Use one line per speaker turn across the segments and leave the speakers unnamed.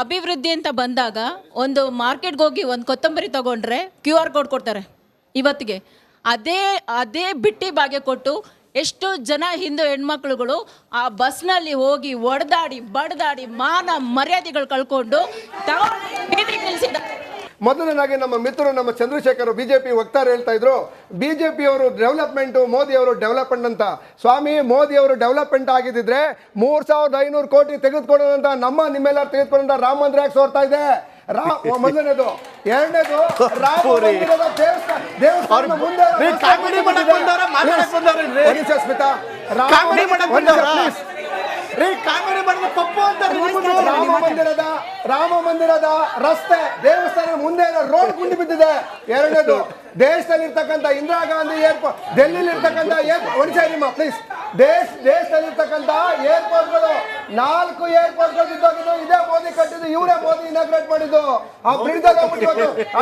ಅಭಿವೃದ್ಧಿ ಅಂತ ಬಂದಾಗ ಒಂದು ಮಾರ್ಕೆಟ್ಗೆ ಹೋಗಿ ಒಂದು ಕೊತ್ತಂಬರಿ ತಗೊಂಡ್ರೆ ಕ್ಯೂ ಆರ್ ಕೋಡ್ ಕೊಡ್ತಾರೆ ಇವತ್ತಿಗೆ. ಅದೇ ಅದೇ ಬಿಟ್ಟಿ ಬಾಗೆ ಕೊಟ್ಟು ಎಷ್ಟು ಜನ ಹಿಂದೂ ಹೆಣ್ಮಕ್ಳುಗಳು ಆ ಬಸ್ನಲ್ಲಿ ಹೋಗಿ ಒಡೆದಾಡಿ, ಬಡದಾಡಿ ಮಾನ ಮರ್ಯಾದೆಗಳು ಕಳ್ಕೊಂಡು ತಗೊಂಡು ಬೀದಿಗೆ
ಮೊದಲನೇದಾಗಿ ನಮ್ಮ ಮಿತ್ರರು ನಮ್ಮ ಚಂದ್ರಶೇಖರ್ ಬಿಜೆಪಿ ವಕ್ತಾರ ಹೇಳ್ತಾ ಇದ್ರು ಬಿಜೆಪಿ ಅವರು ಡೆವಲಪ್ಮೆಂಟ್ ಮೋದಿ ಅವರು ಡೆವಲಪ್ಮೆಂಟ್ ಅಂತ. ಸ್ವಾಮಿ ಮೋದಿ ಅವರು ಡೆವಲಪ್ಮೆಂಟ್ ಆಗಿದ್ದಿದ್ರೆ ಮೂರ್ ಸಾವಿರದ ಐನೂರು ಕೋಟಿ ತೆಗೆದುಕೊಂಡಂತ ನಮ್ಮ ನಿಮ್ಮೆಲ್ಲ ತೆಗೆದುಕೊಂಡಂತ ರಾಮ ಮಂದಿರ ಯಾಕೆ ಸೋರ್ತಾ ಇದೆ? ರಾ ಮೊದಲನೇದು. ಎರಡನೇದು ರಾಮ ಮಂದಿರದ ದೇವಸ್ಥಾನ ಮುಂದೆ ಸ್ಮಿತಾ ರಾಮ ಮಂದಿರದ ರಾಮ ಮಂದಿರದ ರಸ್ತೆ ದೇವಸ್ಥಾನ ಮುಂದೆ ರೋಡ್ ಗುಂಡಿ ಬಿದ್ದಿದೆ. ಎರಡನೇದು ದೇಶದಲ್ಲಿ ಇರ್ತಕ್ಕಂಥ ಇಂದಿರಾ ಗಾಂಧಿ ಏರ್ಪೋರ್ಟ್ ಡೆಲ್ಲಿಲಿ ಇರ್ತಕ್ಕಂಥ ಒಡಿಶಾ ನಿಮ್ಮ ಪ್ಲೀಸ್ ದೇಶ ದೇಶದಲ್ಲಿ ಇರ್ತಕ್ಕಂಥ ಏರ್ಪೋರ್ಟ್ಗಳು ನಾಲ್ಕು ಏರ್ಪೋರ್ಟ್ಗಳು ಇದ್ದೋಗಿದ್ದು ಇದೇ ಮೋದಿ ಕಟ್ಟಿದ್ದು ಇವರೇ ಮೋದಿ ಇನಾಗ್ರೇಟ್ ಮಾಡಿದ್ದು. ಆ ಬ್ರಿಡ್ಜ್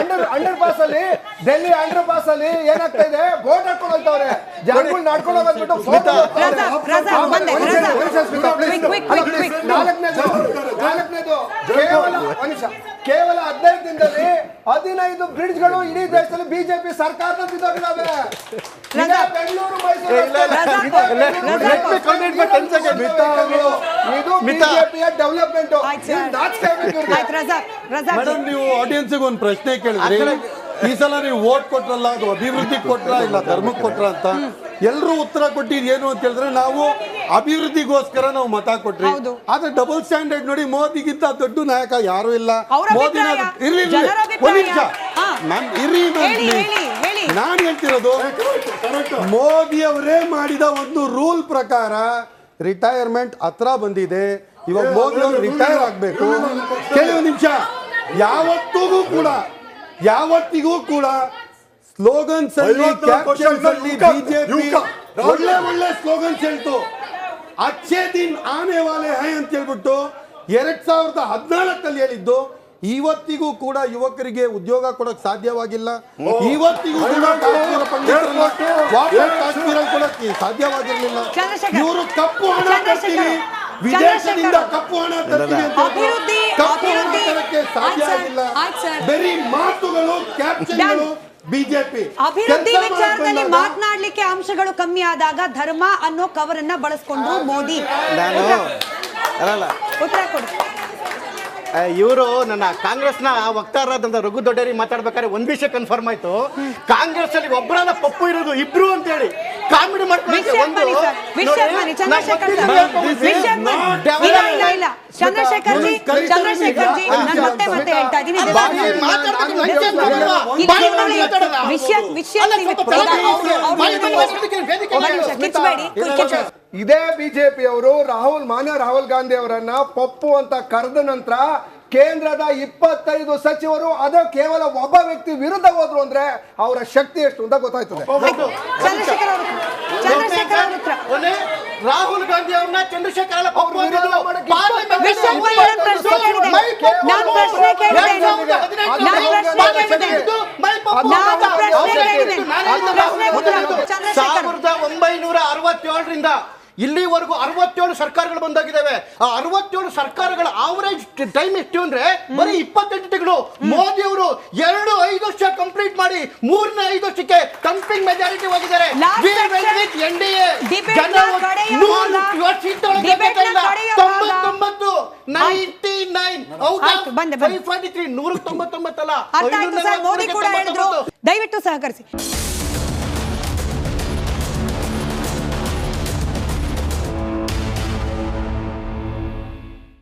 ಅಂಡರ್ ಅಂಡರ್ ಪಾಸ್ ಅಲ್ಲಿ ಡೆಲ್ಲಿ ಅಂಡರ್ ಪಾಸ್ ಅಲ್ಲಿ ಏನಾಗ್ತಾ ಇದೆ? ಬೋಟ್ ಹಾಕೊಂಡು ಹೋಗ್ತಾವ್ರೆ. ಜನಗಳು ನಡ್ಕೊಂಡು ಹೋಗ್ಬಿಟ್ಟು. ನಾಲ್ಕನೇದು ನಾಲ್ಕನೇದು ಕೇವಲ ಕೇವಲ ಹದಿನೈದು ದಿನದಲ್ಲಿ ಹದಿನೈದು ಬ್ರಿಡ್ಜ್ಗಳು ಇಡೀ ದೇಶದಲ್ಲಿ ಬಿಜೆಪಿ
ಸರ್ಕಾರ
ಬೆಂಗಳೂರು ಮೈಸೂರು ಬಿಜೆಪಿಯ ಡೆವಲಪ್ಮೆಂಟ್
ನೀವು ಆಡಿಯನ್ಸ್ ಒಂದು ಪ್ರಶ್ನೆ ಕೇಳಿದ್ರಿ. ಈ ಸಲ ನೀವು ಓಟ್ ಕೊಟ್ರಲ್ಲ ಅದು ಅಭಿವೃದ್ಧಿ ಕೊಟ್ರ ಇಲ್ಲ ಧರ್ಮಕ್ಕೆ ಕೊಟ್ರ ಅಂತ ಎಲ್ಲರೂ ಉತ್ತರ ಕೊಟ್ಟಿದ್ ಏನು ಅಂತ ಹೇಳಿದ್ರೆ ನಾವು ಅಭಿವೃದ್ಧಿಗೋಸ್ಕರ ನಾವು ಮತ ಕೊಟ್ರಿ. ಆದ್ರೆ ಡಬಲ್ ಸ್ಟ್ಯಾಂಡರ್ಡ್ ನೋಡಿ ಮೋದಿಗಿಂತ ದೊಡ್ಡ ನಾಯಕ ಯಾರು ಇಲ್ಲ.
ಮೋದಿ
ಇರ್ಲಿ ಒಂದ್ ನಿಮಿಷ.
ಹೇಳಿ.
ನಾನು ಹೇಳ್ತಿರೋದು ಮೋದಿ ಅವರೇ ಮಾಡಿದ ಒಂದು ರೂಲ್ ಪ್ರಕಾರ ರಿಟೈರ್ಮೆಂಟ್ ಹತ್ರ ಬಂದಿದೆ. ಇವಾಗ ಮೋದಿ ಅವರು ರಿಟೈರ್ ಆಗ್ಬೇಕು. ಕೆಲವು ನಿಮಿಷ. ಯಾವತ್ತಿಗೂ ಕೂಡ ಯಾವತ್ತಿಗೂ ಕೂಡ ಸ್ಲೋಗನ್ಸ್ ಅಲ್ಲಿ
ಐವತ್ನಾಲ್ಕು ವರ್ಷ
ಕ್ಯಾಪ್ಷನ್ಸ್ ಅಲ್ಲಿ ಬಿಜೆಪಿ ಒಳ್ಳೆ ಒಳ್ಳೆ ಸ್ಲೋಗನ್ಸ್ ಹೇಳ್ತು ಅಚ್ಚೆ ದಿನ್ ಆನೆ ವಾಲೆ ಹೈ ಅಂತ ಹೇಳ್ಬಿಟ್ಟು ಎರಡ್ ಸಾವಿರದ ಹದಿನಾಲ್ಕಲ್ಲಿ ಹೇಳಿದ್ದು ಇವತ್ತಿಗೂ ಕೂಡ ಯುವಕರಿಗೆ ಉದ್ಯೋಗ ಕೊಡಕ್ ಸಾಧ್ಯವಾಗಿಲ್ಲ. ಇವತ್ತಿಗೂ ಕೂಡ ಕಾಶ್ಮೀರ ಪಂಡಿತರನ್ನ ವಾಪಸ್ ಕಾಶ್ಮೀರ ಕೊಡಕ್ಕೆ ಸಾಧ್ಯವಾಗಿರ್ಲಿಲ್ಲ. ಇವರು ಕಪ್ಪು ಹಣ. ತರ್ತೀವಿ ವಿದೇಶದಿಂದ. ಕಪ್ಪು ಹಣ ತರ್ತೀವಿ ಅಂತ ಕಪ್ಪು ಹಣ ತರಕ್ಕೆ ಬರೀ ಮಾತುಗಳು ಕ್ಯಾಪ್ಷನ್ಗಳು ಬಿಜೆಪಿ.
ಅಭಿವೃದ್ಧಿ ವಿಚಾರದಲ್ಲಿ ಮಾತನಾಡಲಿಕ್ಕೆ ಅಂಶಗಳು ಕಮ್ಮಿ ಆದಾಗ ಧರ್ಮ ಅನ್ನೋ ಕವರನ್ನ ಬಳಸ್ಕೊಂಡ್ರು ಮೋದಿ. ಉತ್ತರ ಕೊಡಿ.
ಇವರು ನನ್ನ ಕಾಂಗ್ರೆಸ್ನ ವಕ್ತಾರರಾದಂತ ರಘು ದೊಡ್ಡೇರಿ ಮಾತಾಡ್ಬೇಕಾದ್ರೆ ಒಂದ್ ವಿಷಯ ಕನ್ಫರ್ಮ್ ಆಯ್ತು. ಕಾಂಗ್ರೆಸ್ ಅಲ್ಲಿ ಒಬ್ಬರಾದ ಪಪ್ಪು ಇರೋದು ಇಬ್ರು ಅಂತ ಹೇಳಿ ಕಾಮಿಡಿ
ಮಾಡ್ಕೊಂಡು ಒಂದು ಚಂದ್ರಶೇಖರ್ ಜಿ ಚಂದ್ರಶೇಖರ್ ಜಿ ನಾನು ಮತ್ತೆ ಮತ್ತೆ ಹೇಳ್ತಾ ಇದ್ದೀನಿ ವಿಷಯ ವಿಷಯ
ಅಲ್ಲ,
ಇದೇ ಬಿಜೆಪಿ ಅವರು ರಾಹುಲ್ ಮಾನ್ಯ ರಾಹುಲ್ ಗಾಂಧಿ ಅವರನ್ನ ಪಪ್ಪು ಅಂತ ಕರೆದ ನಂತರ ಕೇಂದ್ರದ ಇಪ್ಪತ್ತೈದು ಸಚಿವರು ಅದು ಕೇವಲ ಒಬ್ಬ ವ್ಯಕ್ತಿ ವಿರುದ್ಧ ಹೋದ್ರು ಅಂದ್ರೆ ಅವರ ಶಕ್ತಿ ಎಷ್ಟು ಅಂತ ಗೊತ್ತಾಯ್ತದೆ.
ಹೌದು.
ಚಂದ್ರಶೇಖರ್ ಅವರು ಚಂದ್ರಶೇಖರ್ ಅವ್ರ
ರಾಹುಲ್ ಗಾಂಧಿ ಅವ್ರನ್ನ. ಚಂದ್ರಶೇಖರ್ ಸಾವಿರದ ಒಂಬೈನೂರ ಅರವತ್ತೇಳರಿಂದ ಇಲ್ಲಿವರೆಗೂ ಅರವತ್ತೇಳು ಸರ್ಕಾರಗಳು ಬಂದಾಗಿದ್ದಾವೆ. ಆ ಅರವತ್ತೇಳು ಸರ್ಕಾರಗಳ ಆವರೇಜ್ ಟೈಮ್ ಎಷ್ಟು ಅಂದ್ರೆ ಬರೀ ಇಪ್ಪತ್ತೆಂಟು ತಿಂಗಳು. ಮೋದಿ ಅವರು ಎರಡು ಐದು ವರ್ಷ ಕಂಪ್ಲೀಟ್ ಮಾಡಿ ಮೂರನೇ ಐದು ವರ್ಷಕ್ಕೆ ಕಂಪ್ಲೀಟ್ ಮೆಜಾರಿಟಿ ಹೋಗಿದ್ದಾರೆ. ತೊಂಬತ್ತೊಂಬತ್ತು ನೈಂಟಿ ನೈನ್
ಆಯ್ತು, ಬಂದೆ, ಬಂದೆ.
ಫೈವ್ ಫಾರ್ಟಿ ತ್ರೀ ನೂರ ತೊಂಬತ್ತೊಂಬತ್ತಲ್ಲ
ದಯವಿಟ್ಟು ಸಹಕರಿಸಿ.